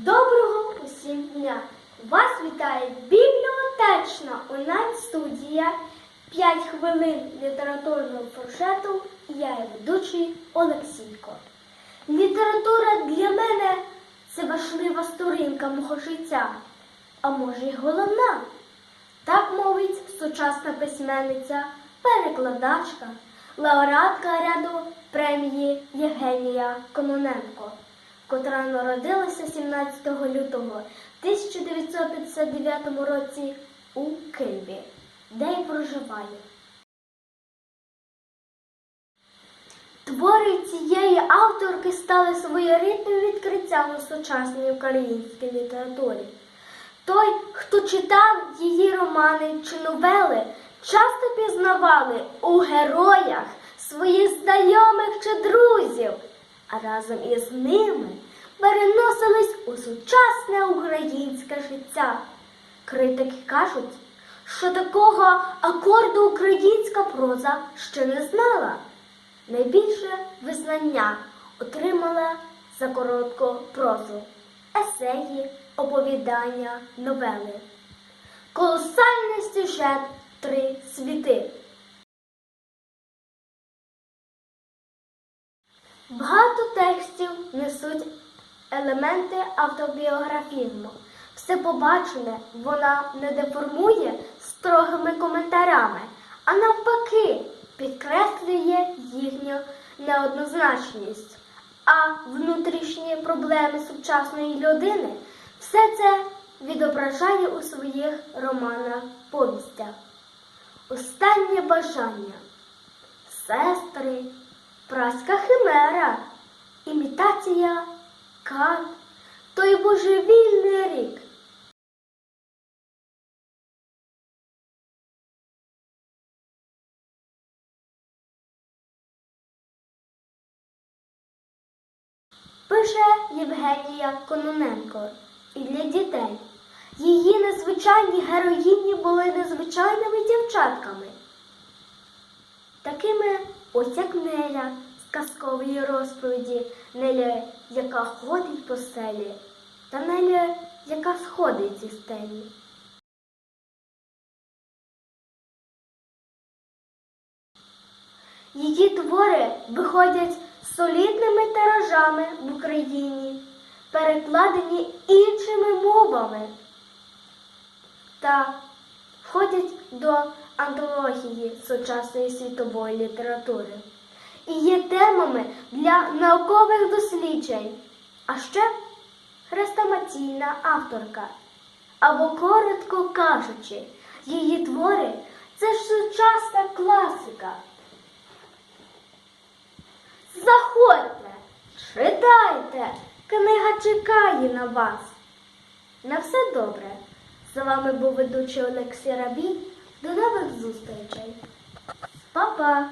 Доброго усім дня! Вас вітає бібліотечна онлайн-студія 5 хвилин літературного фуршету і я її ведучий Олексійко. Література для мене це важлива сторінка мого життя, а може й головна. Так мовить сучасна письменниця, перекладачка, лауреатка ряду премії Євгенія Кононенко, котра народилася 17 лютого 1959 році у Києві, де й проживає. Твори цієї авторки стали своєрідним відкриттям у сучасній українській літературі. Той, хто читав її романи чи новели, часто пізнавали у героях своїх знайомих чи друзів, а разом із ними переносились у сучасне українське життя. Критики кажуть, що такого акорду українська проза ще не знала. Найбільше визнання отримала за коротку прозу, есеї, оповідання, новели. Колосальний сюжет три світи. Багато текстів несуть елементи автобіографізму. Все побачене вона не деформує строгими коментарями, а навпаки підкреслює їхню неоднозначність. А внутрішні проблеми сучасної людини все це відображає у своїх романах повістях. Останнє бажання, сестри, праська химера, імітація, кат, той божевільний рік. Пише Євгенія Кононенко і для дітей. Її незвичайні героїні були незвичайними дівчатками. Ось як Неля з казкової розповіді, Неля, яка ходить по селі, та Неля, яка сходить зі стелі. Її твори виходять солідними тиражами в Україні, перекладені іншими мовами та входять до антології сучасної світової літератури і є темами для наукових досліджень, а ще хрестоматійна авторка. Або, коротко кажучи, її твори це ж сучасна класика. Заходьте, читайте, книга чекає на вас. На все добре. З вами був ведучий Олексій Рабій. До нових зустрічей. Па-па!